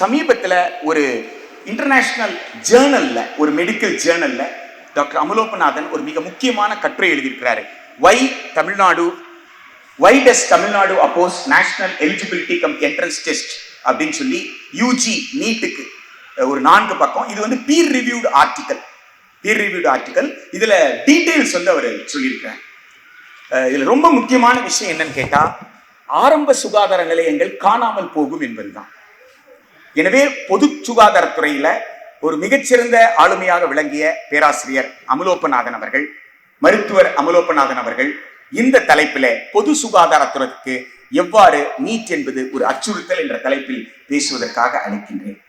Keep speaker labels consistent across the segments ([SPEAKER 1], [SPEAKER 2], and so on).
[SPEAKER 1] சமீபத்தில் ஒரு இன்டர்நேஷ்னல் ஜேர்னலில் ஒரு மெடிக்கல் ஜேர்னலில் டாக்டர் அமலோபநாதன் ஒரு மிக முக்கியமான கட்டுரை எழுதியிருக்கிறாரு. Why Tamil Nadu why does Tamil Nadu oppose national eligibility cum entrance test அப்படின்னு சொல்லி யூஜி நீட்டுக்கு ஒரு நான்கு பக்கம். இது வந்து peer reviewed article peer reviewed article இதில் டீட்டெயில்ஸ் வந்து அவர் சொல்லியிருக்கிறார். இதில் ரொம்ப முக்கியமான விஷயம் என்னன்னு கேட்டால் ஆரம்ப சுகாதார நிலையங்கள் காணாமல் போகும் என்பதுதான். எனவே பொது சுகாதாரத்துறையில ஒரு மிகச்சிறந்த ஆளுமையாக விளங்கிய பேராசிரியர் அமலோப்பநாதன் அவர்கள் மருத்துவர் அமலோப்பநாதன் அவர்கள் இந்த தலைப்பில பொது சுகாதாரத்துறைக்கு எவ்வாறு நீட் என்பது ஒரு அச்சுறுத்தல் என்ற தலைப்பில் பேசுவதற்காக அழைக்கின்றேன்.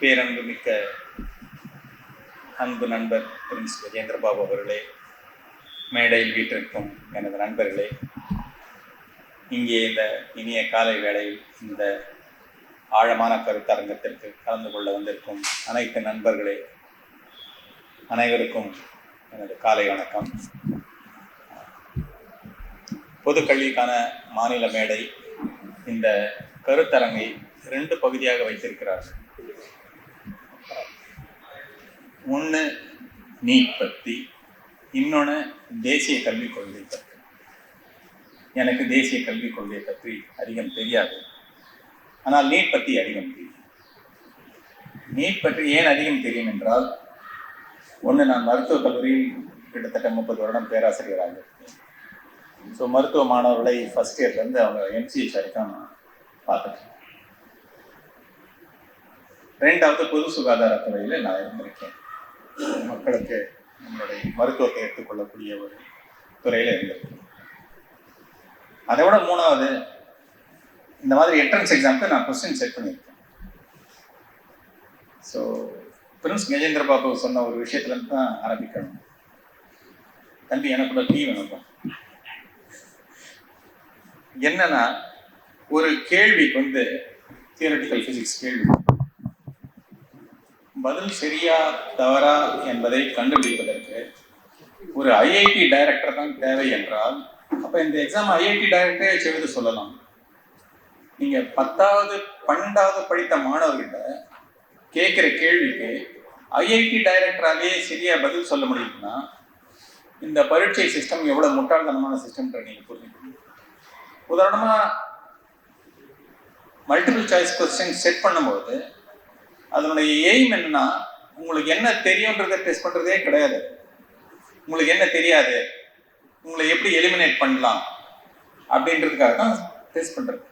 [SPEAKER 2] பேரன்பு மிக்க அன்பு நண்பர் பிரின்ஸ் கஜேந்திரபாபு அவர்களே மேடையில் வீட்டிற்கும் எனது நண்பர்களே இங்கே இந்த இனிய காலை வேளையில் இந்த ஆழமான கருத்தரங்கத்திற்கு கலந்து கொள்ள வந்திருக்கும் அனைத்து நண்பர்களே அனைவருக்கும் எனது காலை வணக்கம். பொதுக்கல்விக்கான மாநில மேடை இந்த கருத்தரங்கை ரெண்டு பகுதியாக வைத்திருக்கிறார்கள் ஒன்று நீட் பற்றி இன்னொன்று தேசிய கல்விக் கொள்கை பற்றி. எனக்கு தேசிய கல்விக் கொள்கையை பற்றி அதிகம் தெரியாது. ஆனால் நீட் பற்றி அதிகம் தெரியும். நீட் பற்றி ஏன் அதிகம் தெரியும் என்றால் ஒன்று நான் மருத்துவக் கல்லூரியில் கிட்டத்தட்ட முப்பது வருடம் பேராசிரியராக இருக்கேன் ஸோ மருத்துவ மாணவர்களை ஃபஸ்ட் இயர்லேருந்து அவங்க எம்சிஹெச் வரைக்கும் நான் பார்த்துட்டேன். ரெண்டாவது பொது சுகாதாரத்துறையில் நான் இருந்திருக்கேன். மக்களுக்கு நம்மளுடைய மருத்துவத்தை எடுத்துக்கொள்ளக்கூடிய ஒரு துறையில் இருந்திருக்கேன் அதை விட மூணாவது இந்த மாதிரி என்ட்ரன்ஸ் எக்ஸாம்க்கு நான் கொஸ்டின் செட் பண்ணியிருக்கேன். ஸோ பிரின்ஸ் கஜேந்திர பாபு சொன்ன ஒரு விஷயத்துலேருந்து தான் ஆரம்பிக்கணும். தம்பி எனக்கு கூட டீ வேணும்ப்பா என்னன்னா ஒரு கேள்விக்கு வந்து தியரட்டிக்கல் ஃபிசிக்ஸ் கேள்வி. பதில் சரியா தவறா என்பதை கண்டுபிடிப்பதற்கு ஒரு ஐஐடி டைரக்டர் தான் தேவை என்றால் அப்ப இந்த எக்ஸாம் ஐஐடி டைரக்டரே செய்து சொல்லலாம். நீங்க பத்தாவது பன்னெண்டாவது படித்த மாணவர்கிட்ட கேட்குற கேள்விக்கு ஐஐடி டைரக்டராலேயே சரியா பதில் சொல்ல முடியும்னா இந்த பரீட்சை சிஸ்டம் எவ்வளவு முட்டாள்தனமான சிஸ்டம்ன்ற நீங்க புரிஞ்சுக்கணும். உதாரணமா மல்டிபிள் சாய்ஸ் கொஸ்டின் செட் பண்ணும்போது அதனுடைய எய்ம் என்னன்னா உங்களுக்கு என்ன தெரியுன்றதை டெஸ்ட் பண்ணுறதே கிடையாது. உங்களுக்கு என்ன தெரியாது? உங்களை எப்படி எலிமினேட் பண்ணலாம்? அப்படின்றதுக்காக தான் டெஸ்ட் பண்ணுறது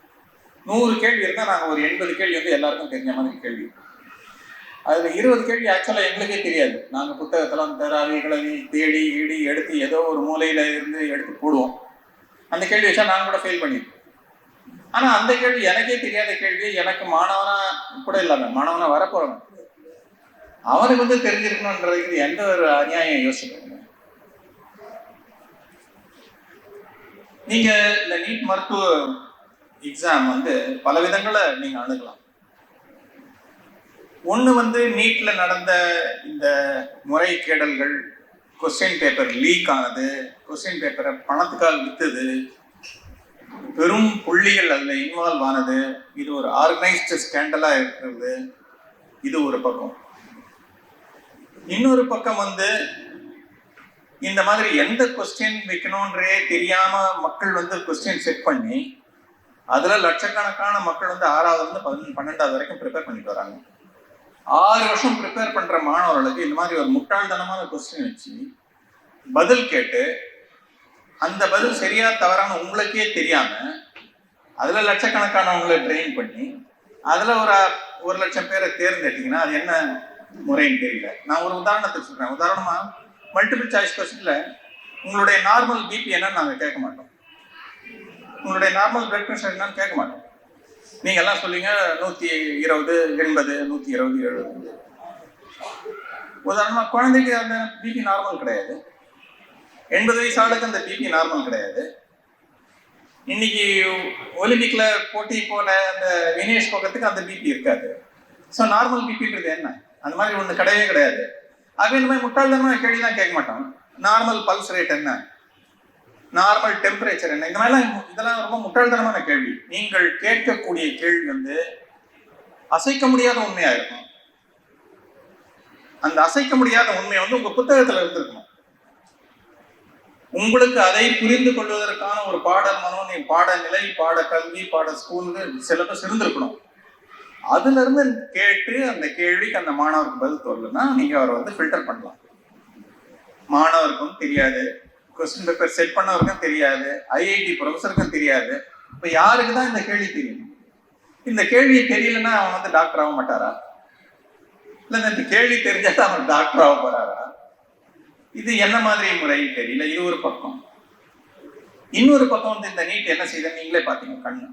[SPEAKER 2] நூறு கேள்வி இருந்தால் நாங்கள் ஒரு எண்பது கேள்வி வந்து எல்லாருக்கும் தெரிஞ்ச மாதிரி கேள்வி. அதில் இருபது கேள்வி ஆக்சுவலாக எங்களுக்கே தெரியாது. நாங்கள் புத்தகத்தெல்லாம் தராவி கிளவி தேடி ஈடி எடுத்து ஏதோ ஒரு மூலையில் இருந்து எடுத்து போடுவோம். அந்த கேள்வி வச்சா நாங்கள் கூட ஃபெயில் பண்ணியிருக்கோம் ஆனால் அந்த கேள்வி எனக்கே தெரியாத கேள்வி எனக்கு மாணவனா கூட இல்லாம மாணவனா வரப்போறவன். அவனுக்கு வந்து தெரிஞ்சிருக்கணுன்றதுக்கு எந்த ஒரு அநியாயம் யோசிக்கணும் நீங்க இந்த நீட் மருத்துவ எக்ஸாம் வந்து பல விதங்களை நீங்க அணுகலாம். ஒன்று வந்து நீட்ல நடந்த இந்த முறைகேடல்கள் கொஸ்டின் பேப்பர் லீக் ஆனது கொஸ்டின் பேப்பரை பணத்துக்காக வித்தது பெரும் புள்ளிகள் அதில் இன்வால்வ் ஆனது. இது ஒரு ஆர்கனைஸ்டு ஸ்கேண்டலாக இருக்கிறது. இது ஒரு பக்கம். இன்னொரு பக்கம் வந்து இந்த மாதிரி எந்த கொஸ்டின் வைக்கணுன்றே தெரியாம மக்கள் வந்து கொஸ்டின் செட் பண்ணி அதுல லட்சக்கணக்கான மக்கள் வந்து ஆறாவது வந்து பதினொன்று பன்னெண்டாவது வரைக்கும் ப்ரிப்பேர் பண்ணிட்டு வராங்க. ஆறு வருஷம் ப்ரிப்பேர் பண்ற மாணவர்களுக்கு இந்த மாதிரி ஒரு முட்டாள்தனமான கொஸ்டின் வச்சு பதில் கேட்டு அந்த பதில் சரியா தவறான உங்களுக்கே தெரியாம அதுல லட்சக்கணக்கானவங்களை ட்ரெயின் பண்ணி அதுல ஒரு ஒரு லட்சம் பேரை தேர்ந்தெடுத்தீங்கன்னா அது என்ன முறைன்னு தெரியல. நான் ஒரு உதாரணத்துக்கு சொல்றேன். உதாரணமா மல்டிபிள் சாய்ஸ் கொஸ்டின்ல உங்களுடைய நார்மல் பிபி என்னன்னு நாங்கள் கேட்க மாட்டோம். உங்களுடைய நார்மல் பிளட் ப்ரெஷர் என்னன்னு கேட்க மாட்டோம். நீங்க எல்லாம் சொல்லுங்க நூத்தி இருபது எண்பது நூத்தி இருபது எழுபது. உதாரணமா குழந்தைக்கு அந்த பிபி நார்மல் கிடையாது. எண்பது வயசு ஆளுக்கு அந்த பிபி நார்மல் கிடையாது. இன்னைக்கு ஒலிம்பிக்ல போட்டி போன அந்த வினேஷ் போகத்துக்கு அந்த பிபி இருக்காது. ஸோ நார்மல் பிபின்றது என்ன? அந்த மாதிரி ஒன்று கிடையவே கிடையாது. ஆக இந்த மாதிரி முட்டாள்தனமாக கேள்விலாம் கேட்க மாட்டோம். நார்மல் பல்ஸ் ரேட் என்ன? நார்மல் டெம்பரேச்சர் என்ன? இந்த மாதிரிலாம் இதெல்லாம் ரொம்ப முட்டாள்தனமான கேள்வி. நீங்கள் கேட்கக்கூடிய கேள்வி வந்து அசைக்க முடியாத உண்மையா இருக்கும். அந்த அசைக்க முடியாத உண்மை வந்து உங்க புத்தகத்துல இருந்திருக்கணும். உங்களுக்கு அதை புரிந்து கொள்வதற்கான ஒரு பாட மனோ பாடநிலை பாட கல்வி பாட ஸ்கூல்னு சிலபஸ் இருந்திருக்கணும். அதுல இருந்து கேட்டு அந்த கேள்விக்கு அந்த மாணவருக்கு பதில் சொல்லலைன்னா நீங்க அவரை வந்து ஃபில்டர் பண்ணலாம். மாணவருக்கும் தெரியாது. கொஸ்டின் பேப்பர் செட் பண்ணவருக்கும் தெரியாது. ஐஐடி ப்ரொஃபஸருக்கும் தெரியாது. இப்போ யாருக்கு தான் இந்த கேள்வி தெரியும்? இந்த கேள்வி தெரியலன்னா அவன் வந்து டாக்டர் ஆக மாட்டாரா? இல்லை இந்த கேள்வி தெரிஞ்சாதான் அவன் டாக்டர் ஆக போறாரா? இது என்ன மாதிரி முறை? தெரியல இது ஒரு பக்கம். இன்னொரு பக்கம் வந்து இந்த நீட் என்ன செய்த நீங்களே பார்த்தீங்க கண்ணு.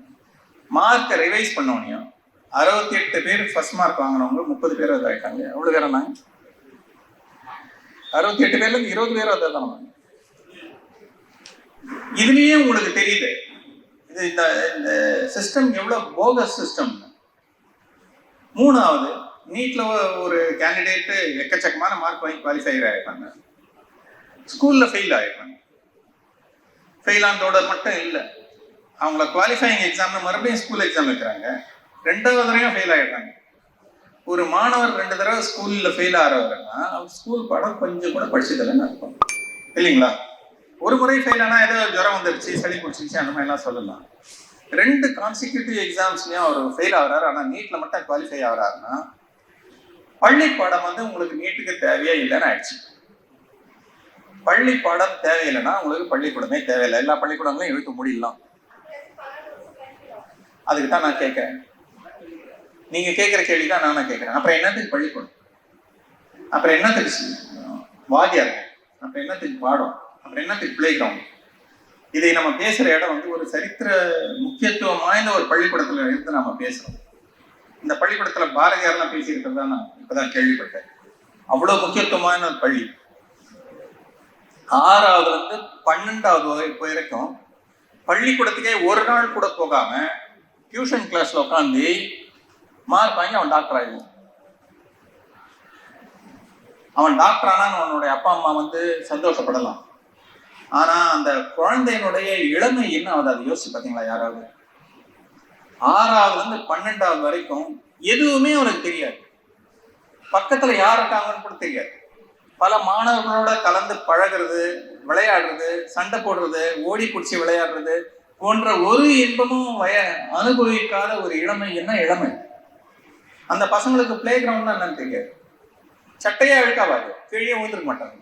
[SPEAKER 2] மார்க்கை ரிவைஸ் பண்ணோனையும் அறுபத்தி எட்டு பேர் ஃபர்ஸ்ட் மார்க் வாங்கினவங்க முப்பது பேர் இதாயிட்டாங்க எவ்வளோ பேர் நாங்க அறுபத்தி எட்டு பேர்ல இருந்து இருபது பேர் அதான் தான்? இதுலயே உங்களுக்கு தெரியுது. இது இந்த இந்த சிஸ்டம் எவ்வளோ போகஸ் சிஸ்டம் மூணாவது நீட்ல ஒரு கேண்டிடேட்டு எக்கச்சக்கமான மார்க் வாங்கி குவாலிஃபையர் ஆயிருக்காங்க ஸ்கூல்ல ஃபெயில் ஆயிடுறாங்க. ஃபெயில் ஆனதோட மட்டும் இல்லை. அவங்கள குவாலிஃபைங் எக்ஸாம்ல மறுபடியும் ஸ்கூல் எக்ஸாம் வைக்கிறாங்க. ரெண்டாவது தடவையும் ஃபெயில் ஆயிடுறாங்க. ஒரு மாணவர் ரெண்டு தடவை ஸ்கூல்ல ஃபெயில் ஆகிறவருன்னா அவர் ஸ்கூல் படம் கொஞ்சம் கூட படிச்சதில்லைன்னு அர்த்தம். இல்லைங்களா? ஒரு முறை ஃபெயில் ஆனால் ஏதோ ஜுரம் வந்துருச்சு சளி பிடிச்சிருச்சு அந்த மாதிரிலாம் சொல்லலாம். ரெண்டு கான்சிக்யூட்டிவ் எக்ஸாம்ஸ்லையும் அவர் ஃபெயில் ஆகிறாரு. ஆனால் நீட்டில் மட்டும் குவாலிஃபை ஆகுறாருன்னா பள்ளி பாடம் வந்து உங்களுக்கு நீட்டுக்கு தேவையே இல்லைன்னு ஆயிடுச்சு. பள்ளி பாடம் தேவையில்லைன்னா உங்களுக்கு பள்ளிக்கூடமே தேவையில்லை. எல்லா பள்ளிக்கூடங்களையும் எழுத்து முடியலாம் அதுக்கு தான் நான் கேட்குறேன். நீங்க கேட்குற கேள்வி தான் நானும் கேட்குறேன். அப்புறம் என்னத்துக்கு பள்ளிக்கூடம்? அப்புறம் என்னத்துக்கு சி- வாத்தியார்? அப்புறம் என்னத்துக்கு பாடம்? அப்புறம் என்னத்துக்கு பிளே கிரவுண்ட் இதை நம்ம பேசுற இடம் வந்து ஒரு சரித்திர முக்கியத்துவம் வாய்ந்த ஒரு பள்ளிக்கூடத்துல இருந்து நம்ம பேசுறோம். இந்த பள்ளிக்கூடத்துல பாரதியார்லாம் பேசியிருக்கிறதா நான் இப்பதான் கேள்விப்பட்டேன். அவ்வளவு முக்கியத்துவமான ஒரு பள்ளி. ஆறாவதுல இருந்து பன்னெண்டாவது வரை வரைக்கும் பள்ளிக்கூடத்துக்கே ஒரு நாள் கூட போகாம டியூஷன் கிளாஸ்ல உட்காந்து மார்க் வாங்கி அவன் டாக்டர் ஆயிடுவான். அவன் டாக்டர் ஆனால் அவனுடைய அப்பா அம்மா வந்து சந்தோஷப்படலாம். ஆனா அந்த குழந்தையினுடைய இளமை என்ன ஆகுது? அதை யோசிச்சு பார்த்தீங்களா யாராவது? ஆறாவதுல இருந்து பன்னெண்டாவது வரைக்கும் எதுவுமே அவனுக்கு தெரியாது. பக்கத்துல யார் இருக்காங்கன்னு கூட தெரியாது. பல மாணவர்களோட கலந்து பழகுறது விளையாடுறது சண்டை போடுறது ஓடி பிடிச்சி விளையாடுறது போன்ற ஒரு இன்பமும் வய அனுபவிக்காத ஒரு இளமை என்ன இளமை? அந்த பசங்களுக்கு பிளே கிரவுண்ட் என்னன்னு தெரியாது. சட்டையா இழுக்காவாது கீழே விழுந்துருக்க மாட்டாங்க.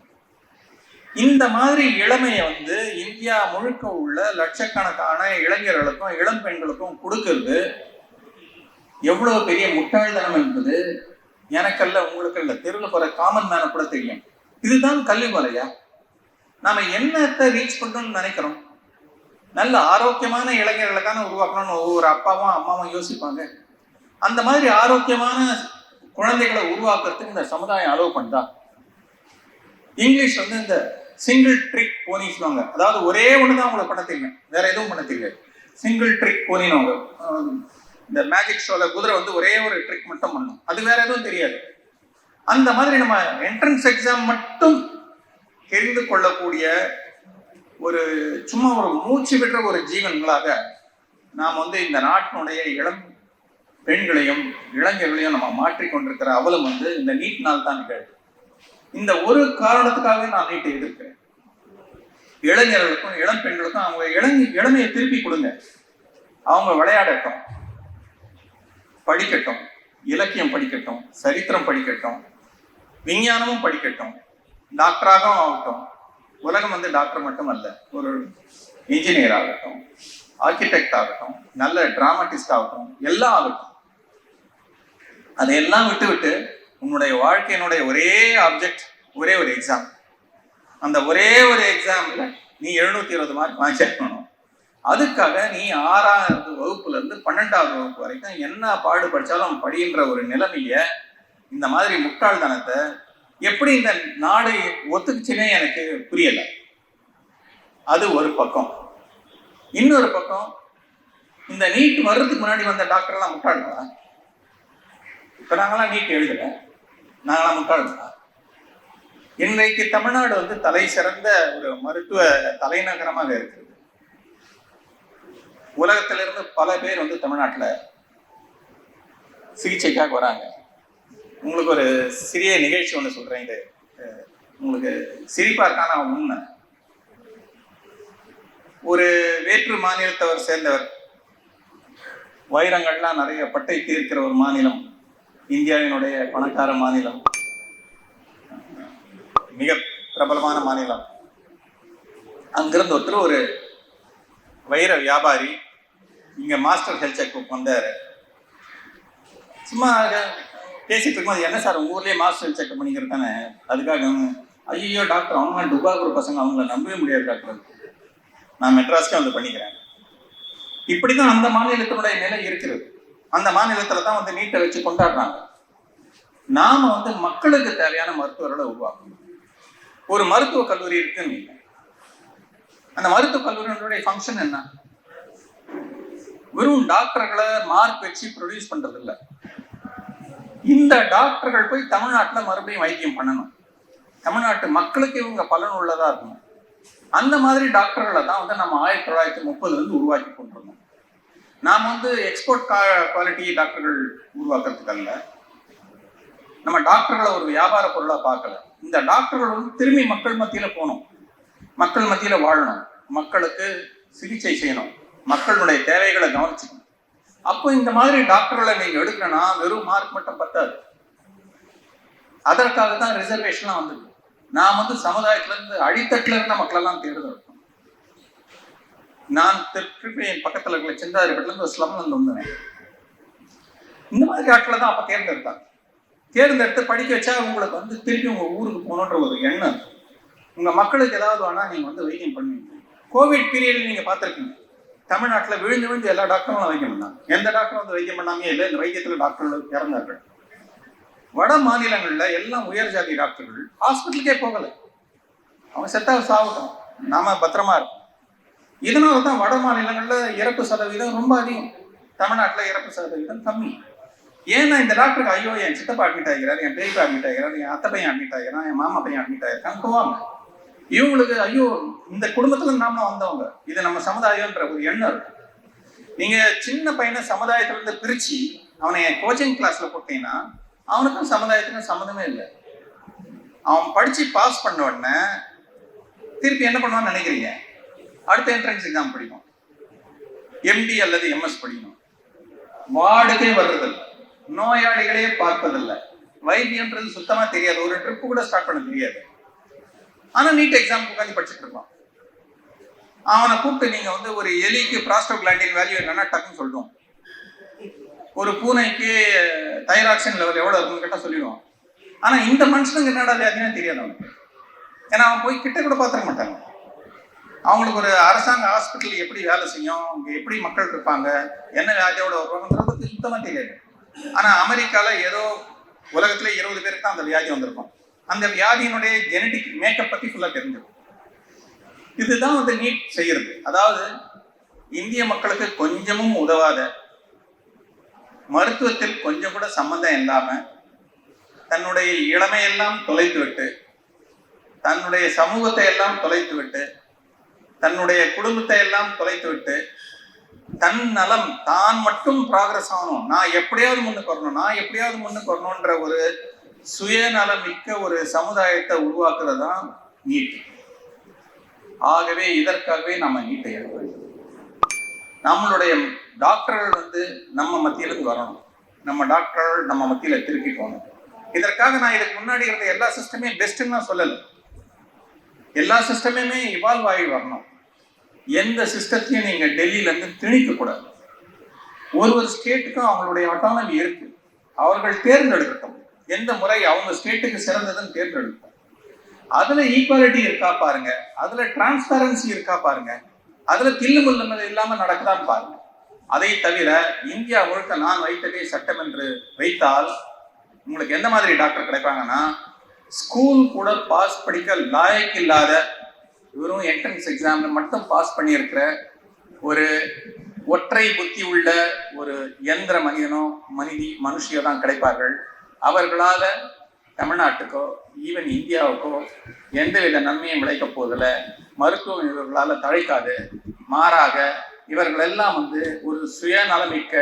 [SPEAKER 2] இந்த மாதிரி இளமையை வந்து இந்தியா முழுக்க உள்ள லட்சக்கணக்கான இளைஞர்களுக்கும் இளம் பெண்களுக்கும் கொடுக்கறது எவ்வளவு பெரிய முட்டாள்தனம் என்பது எனக்கல்ல உங்களுக்கு இல்ல தெருவில் போற காமன் மேன கூட தெரியும். இதுதான் கல்வி முறையா? நாம என்னத்தை ரீச் பண்ணணும்னு நினைக்கிறோம்? நல்ல ஆரோக்கியமான இளைஞர்களுக்கான உருவாக்கணும்னு ஒவ்வொரு அப்பாவும் அம்மாவும் யோசிப்பாங்க. அந்த மாதிரி ஆரோக்கியமான குழந்தைகளை உருவாக்குறதுக்கு இந்த சமுதாயம் அலோவ் பண்ணுதா இங்கிலீஷ் வந்து இந்த சிங்கிள் ட்ரிக் போனி சொல்லுவாங்க. அதாவது ஒரே ஒன்று தான் உங்களுக்கு பண்ண தெரியும். வேற எதுவும் பண்ண தெரியாது. சிங்கிள் ட்ரிக் போனின்னு அவங்க இந்த மேஜிக் ஷோல குதிரை வந்து ஒரே ஒரு ட்ரிக் மட்டும் பண்ணும். அது வேற எதுவும் தெரியாது. அந்த மாதிரி நம்ம என்ட்ரன்ஸ் எக்ஸாம் மட்டும் தெரிந்து கொள்ளக்கூடிய ஒரு சும்மா ஒரு மூச்சு விடுற ஒரு ஜீவன்களாக நாம் வந்து இந்த நாட்டினுடைய இளம் பெண்களையும் இளைஞர்களையும் நம்ம மாற்றிக்கொண்டிருக்கிற அவலம் வந்து இந்த நீட் நாள் தான் நிகழ்வு. இந்த ஒரு காரணத்துக்காக நான் நீட்டை எதிர்க்கிறேன். இளைஞர்களுக்கும் இளம் பெண்களுக்கும் அவங்க இளம் இளமையை திருப்பி கொடுங்க. அவங்க விளையாடட்டும். படிக்கட்டும். இலக்கியம் படிக்கட்டும். சரித்திரம் படிக்கட்டும். விஞ்ஞானமும் படிக்கட்டும். டாக்டராகவும் ஆகட்டும். உலகம் வந்து டாக்டர் மட்டும் அல்ல ஒரு இன்ஜினியர் ஆகட்டும் ஆர்கிடெக்ட் ஆகட்டும் நல்ல டிராமட்டிஸ்ட் ஆகட்டும் எல்லாம் ஆகட்டும். அதையெல்லாம் விட்டு விட்டு உன்னுடைய வாழ்க்கையினுடைய ஒரே ஆப்ஜெக்ட் ஒரே ஒரு எக்ஸாம் அந்த ஒரே ஒரு எக்ஸாம்ல நீ எழுநூத்தி இருபது மார்க் வாங்கி சேர்க்கணும் அதுக்காக நீ ஆறாவது வகுப்புல இருந்து பன்னெண்டாவது வகுப்பு வரைக்கும் என்ன பாடு படிச்சாலும் படின்ற ஒரு நிலைமைய இந்த மாதிரி முட்டாள்தனத்தை எப்படி இந்த நாடு ஒத்துக்குச்சுன்னே எனக்கு புரியல. அது ஒரு பக்கம். இன்னொரு பக்கம் இந்த நீட் வர்றதுக்கு முன்னாடி வந்த டாக்டர்லாம் முட்டாள்களா இப்போ நாங்களாம் நீட் எழுதல. நாங்களாம் முட்டாள்களா இன்றைக்கு தமிழ்நாடு வந்து தலை சிறந்த ஒரு மருத்துவ தலைநகரமாக இருக்குது. உலகத்திலிருந்து பல பேர் வந்து தமிழ்நாட்டில் சிகிச்சைக்காக வராங்க. உங்களுக்கு ஒரு சிறிய நிகழ்ச்சி ஒன்று சொல்கிறேன் இது. உங்களுக்கு சிரிப்பா இருக்கான உண்மை? ஒரு வேற்று மாநிலத்தவர் சேர்ந்தவர். வைரங்கள்லாம் நிறைய பட்டை தீர்க்கிற ஒரு மாநிலம். இந்தியாவினுடைய பணக்கார மாநிலம். மிக பிரபலமான மாநிலம். அங்கிருந்து ஒருத்தர் ஒரு வைர வியாபாரி இங்க மாஸ்டர் ஹெல்த் செக்அப் வந்தாரு சும்மா பேசிட்டு இருக்கும்போது என்ன சார் உங்க ஊர்லயே மாஸ்டர் ஹெல்த் செக்அப் பண்ணிக்கிறது தானே? அதுக்காக ஐயோ டாக்டர் அவங்க டுபாக்கூர் பசங்க அவங்கள நம்பவே முடியாது டாக்டர் நான் மெட்ராஸ்க்கே வந்து பண்ணிக்கிறேன். இப்படிதான் அந்த மாநிலத்தினுடைய நிலை இருக்கிறது. அந்த மாநிலத்துல தான் வந்து நீட்டை வச்சு கொண்டாடுறாங்க. நாம வந்து மக்களுக்கு தேவையான மருத்துவர்களை உருவாக்கணும். ஒரு மருத்துவ கல்லூரி இருக்குன்னு இல்லை. அந்த மருத்துவ கல்லூரியினுடைய ஃபங்க்ஷன் என்ன? வெறும் டாக்டர்களை மார்க் வச்சு ப்ரொடியூஸ் பண்றது இல்ல இந்த டாக்டர்கள் போய் தமிழ்நாட்டில் மறுபடியும் வைத்தியம் பண்ணணும். தமிழ்நாட்டு மக்களுக்கு இவங்க பலன் உள்ளதா இருக்கணும். அந்த மாதிரி டாக்டர்களை தான் வந்து நம்ம ஆயிரத்தி தொள்ளாயிரத்தி முப்பதுல இருந்து உருவாக்கி கொண்டிருந்தோம். நாம் வந்து எக்ஸ்போர்ட் குவாலிட்டி டாக்டர்கள் உருவாக்குறதுக்கு அல்ல. நம்ம டாக்டர்களை ஒரு வியாபார பொருளாக பார்க்கல. இந்த டாக்டர்கள் வந்து திரும்பி மக்கள் மத்தியில போகணும். மக்கள் மத்தியில வாழணும். மக்களுக்கு சிகிச்சை செய்யணும். மக்களுடைய தேவைகளை கவனிச்சுக்கணும். அப்போ இந்த மாதிரி டாக்டர்களை நீங்க எடுக்கணும்னா வெறும் மார்க் மட்டும் பத்தாது. அதற்காக தான் ரிசர்வேஷன்லாம் வந்தது. நான் வந்து சமுதாயத்துல இருந்து அடித்தட்டுல இருந்த மக்களெல்லாம் தேர்ந்தெடுப்போம் நான் திருப்பி என் பக்கத்துல இருக்கிற சிந்தாதிரிப்பட்டில இருந்து ஸ்லம்ல இருந்து வந்தேன். இந்த மாதிரி ஆட்களை தான் அப்ப தேர்ந்தெடுத்தாங்க. தேர்ந்தெடுத்து படிக்க வச்சா உங்களுக்கு வந்து திருப்பி உங்க ஊருக்கு போகணுன்ற ஒரு எண்ணம். உங்கள் உங்க மக்களுக்கு ஏதாவது வேணா நீங்க வந்து வைத்தியம் பண்ணுவீங்க கோவிட் பீரியட்ல நீங்க பார்த்துருக்கீங்க. தமிழ்நாட்டில் விழுந்து விழுந்து எல்லா டாக்டரும் வைத்தியம் பண்ணாங்க எந்த டாக்டரும் வந்து வைத்தியம் பண்ணாமே இல்லை இந்த வைத்தியத்தில் டாக்டர்கள் இறந்தார்கள். வட மாநிலங்களில் எல்லாம் உயர் ஜாதி டாக்டர்கள் ஹாஸ்பிட்டலுக்கே போகலை. அவன் செத்தா சாகட்டும். நாம பத்திரமா இருக்கும். இதனால தான் வட மாநிலங்களில் இறப்பு சதவீதம் ரொம்ப அதிகம். தமிழ்நாட்டில் இறப்பு சதவீதம் கம்மி. ஏன்னா இந்த டாக்டருக்கு ஐயோ என் சித்தப்பா அட்மிட் ஆகிறார் என் பேய்ப்பா அட்மிட் ஆகிறார் என் அத்தை பையன் அட்மிட் ஆகிறான் என் மாமா பையன் அட்மிட் ஆயிருக்கான் போவாங்க. இவங்களுக்கு ஐயோ இந்த குடும்பத்துல நாம வந்தவங்க. இது நம்ம சமுதாயம்ன்ற ஒரு எண்ணம் இருக்கு. நீங்க சின்ன பையனை சமுதாயத்துல இருந்து பிரிச்சு அவனை கோச்சிங் கிளாஸ்ல போட்டீங்கன்னா அவனுக்கும் சமுதாயத்துக்கும் சம்மந்தமே இல்லை. அவன் படிச்சு பாஸ் பண்ண உடனே திருப்பி என்ன பண்ணுவான்னு நினைக்கிறீங்க? அடுத்த என்ட்ரன்ஸ் எக்ஸாம் படிக்கும் எம்டி அல்லது எம்எஸ் படிக்கணும். வார்டுக்கே வர்றதில்லை. நோயாளிகளே பார்ப்பதில்லை. வைத்தியன்றது சுத்தமா தெரியாது. ஒரு ட்ரிப்பு கூட ஸ்டார்ட் பண்ண தெரியாது. ஆனா நீட் எக்ஸாம் உட்காந்து படிச்சுட்டு இருப்பான். அவனை கூப்பிட்டு நீங்க வந்து ஒரு எலிக்கு ப்ராஸ்டோகிளாண்டின் வேல்யூ என்னன்னா டக்குன்னு சொல்லிடுவோம். ஒரு பூனைக்கு தைராக்சின் லெவல் எவ்வளோ இருக்குன்னு கேட்டால் சொல்லிடுவான். ஆனா இந்த மனுஷனுக்கு என்னடா வியாதினே தெரியாது அவனுக்கு. ஏன்னா அவன் போய் கிட்ட கூட பார்த்துக்க மாட்டாங்க அவங்களுக்கு ஒரு அரசாங்க ஹாஸ்பிட்டல் எப்படி வேலை செய்யும் அங்கே எப்படி மக்கள் இருப்பாங்க என்ன வியாதியோட வருவாங்கன்றது சுத்தமாக தெரியாது. ஆனா அமெரிக்கால ஏதோ உலகத்துல இருபது பேருக்கு தான் அந்த வியாதி வந்திருக்கும். அந்த வியாதியினுடைய ஜெனடிக் மேக்கப் பத்தி ஃபுல்லா தெரிஞ்சிருக்கும் இதுதான் வந்து நீட் செய்யறது. அதாவது இந்திய மக்களுக்கு கொஞ்சமும் உதவாத மருத்துவத்தில் கொஞ்சம் கூட சம்மந்தம் இல்லாம தன்னுடைய இளமையெல்லாம் தொலைத்து விட்டு தன்னுடைய சமூகத்தை எல்லாம் தொலைத்து விட்டு தன்னுடைய குடும்பத்தை எல்லாம் தொலைத்து விட்டு தன் நலம் தான் மட்டும் ப்ராக்ரஸ் ஆகணும். நான் எப்படியாவது முன்னுக்கு வரணும். நான் எப்படியாவது முன்னுக்கு வரணுன்ற ஒரு சுயநலம் மிக்க ஒரு சமுதாயத்தை உருவாக்குறது தான் நீட். ஆகவே இதற்காகவே நம்ம நீட்டை எடுக்க வேண்டும். நம்மளுடைய டாக்டர்கள் வந்து நம்ம மத்தியிலிருந்து வரணும். நம்ம டாக்டர்கள் நம்ம மத்தியில திருப்பி போகணும். இதற்காக நான் இதுக்கு முன்னாடி இருந்த எல்லா சிஸ்டமே பெஸ்ட்டுன்னு நான் சொல்லலை. எல்லா சிஸ்டமுமே இவால்வ் ஆகி வரணும். எந்த சிஸ்டத்தையும் நீங்கள் டெல்லியிலேருந்து திணிக்கக்கூடாது. ஒரு ஒரு ஸ்டேட்டுக்கும் அவங்களுடைய அட்டானமி இருக்கு. அவர்கள் தேர்ந்தெடுக்கட்டும். எந்த முறை அவங்க ஸ்டேட்டுக்கு சிறந்ததுன்னு தேர்ந்தெடுக்கும் அதுல ஈக்குவாலிட்டி இருக்கா பாருங்க. அதுல டிரான்ஸ்பரன்சி இருக்கா பாருங்க. அதுல தில்லு இல்லாம நடக்குதான்னு பாருங்க. அதை தவிர இந்தியா முழுக்க நான் வைத்ததே சட்டம் என்று வைத்தால் உங்களுக்கு எந்த மாதிரி டாக்டர் கிடைப்பாங்கன்னா ஸ்கூல் கூட பாஸ் படிக்க லாயக் இல்லாத வெறும் என்ட்ரன்ஸ் எக்ஸாம்ல மட்டும் பாஸ் பண்ணியிருக்கிற ஒரு ஒற்றை புத்தி உள்ள ஒரு எந்திர மனிதனோ மனிதி மனுஷியோ தான் கிடைப்பார்கள். அவர்களால் தமிழ்நாட்டுக்கோ ஈவன் இந்தியாவுக்கோ எந்தவித நன்மையும் விளைக்கப் போதில்லை மருத்துவம் இவர்களால் தழைக்காது. மாறாக இவர்களெல்லாம் வந்து ஒரு சுயநலமிக்க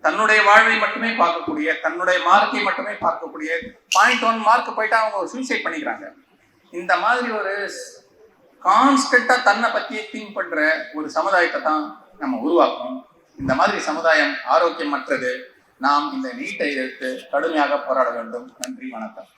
[SPEAKER 2] தன்னுடைய வாழ்வை மட்டுமே பார்க்கக்கூடிய தன்னுடைய மார்க்கை மட்டுமே பார்க்கக்கூடிய பாயிண்ட் ஒன் மார்க் போயிட்டு அவங்க ஒரு சூசைட் பண்ணிக்கிறாங்க. இந்த மாதிரி ஒரு கான்ஸ்டண்ட்டாக தன்னை பற்றியே திங்க் பண்ணுற ஒரு சமுதாயத்தை தான் நம்ம உருவாக்கணும். இந்த மாதிரி சமுதாயம் ஆரோக்கியமற்றது. நாம் இந்த நீட்டை எதிர்த்து கடுமையாக போராட வேண்டும். நன்றி வணக்கம்.